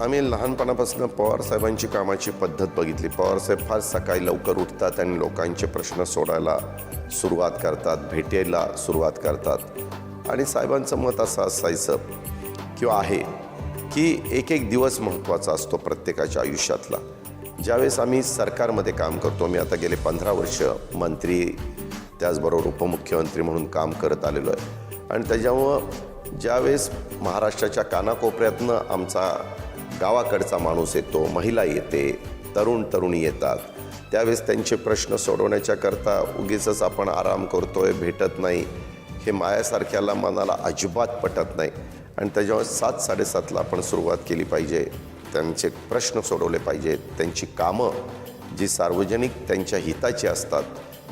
आम्ही लहानपणापासून पवारसाहेबांची कामाची पद्धत बघितली. पवारसाहेब फार सकाळी लवकर उठतात आणि लोकांचे प्रश्न सोडायला सुरुवात करतात भेटायला सुरुवात करतात. आणि साहेबांचं मत असं असायचं किंवा आहे की एक एक दिवस महत्त्वाचा असतो प्रत्येकाच्या आयुष्यातला. ज्यावेळेस आम्ही सरकारमध्ये काम करतो मी आता गेले पंधरा वर्ष मंत्री त्याचबरोबर उपमुख्यमंत्री म्हणून काम करत आलेलो आहे. आणि त्याच्यामुळं ज्यावेळेस महाराष्ट्राच्या कानाकोपऱ्यातनं आमचा गावाकडचा माणूस येतो महिला येते तरुण तरुणी येतात. त्यावेळेस त्यांचे प्रश्न सोडवण्याच्याकरता उगीचच आपण आराम करतोय भेटत नाही. हे मायासारख्याला मनाला अजिबात पटत नाही. आणि त्याच्यामुळे सात साडेसातला आपण सुरुवात केली पाहिजे. त्यांचे प्रश्न सोडवले पाहिजेत त्यांची कामं जी सार्वजनिक त्यांच्या हिताची असतात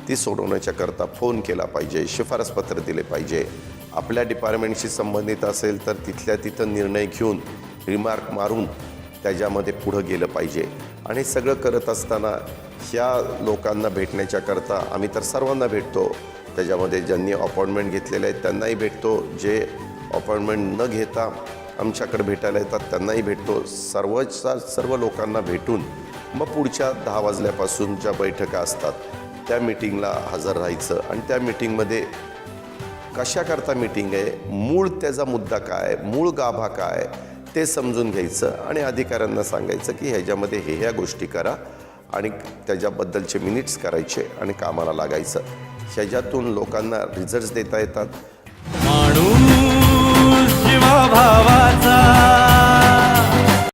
ती सोडवण्याच्याकरता फोन केला पाहिजे शिफारसपत्र दिले पाहिजे. आपल्या डिपार्टमेंटशी संबंधित असेल तर तिथल्या तिथं निर्णय घेऊन रिमार्क मारून त्याच्यामध्ये पुढं गेलं पाहिजे. आणि हे सगळं करत असताना ह्या लोकांना भेटण्याच्याकरता आम्ही तर सर्वांना भेटतो. त्याच्यामध्ये ज्यांनी अपॉइंटमेंट घेतलेले आहेत त्यांनाही भेटतो. जे अपॉइंटमेंट न घेता आमच्याकडे भेटायला येतात त्यांनाही भेटतो. सर्वच्या सर्व लोकांना भेटून मग पुढच्या दहा वाजल्यापासून ज्या बैठका असतात त्या मिटिंगला हजर राहायचं. आणि त्या मिटिंगमध्ये कशाकरता मिटिंग आहे? मूळ त्याचा मुद्दा काय? मूळ गाभा काय? ते समजून घ्यायचं आणि अधिकाऱ्यांना सांगायचं की ह्याच्यामध्ये हे ह्या गोष्टी करा आणि त्याच्याबद्दलचे मिनिट्स करायचे आणि कामाला लागायचं. ह्याच्यातून लोकांना रिझल्ट्स देता येतात.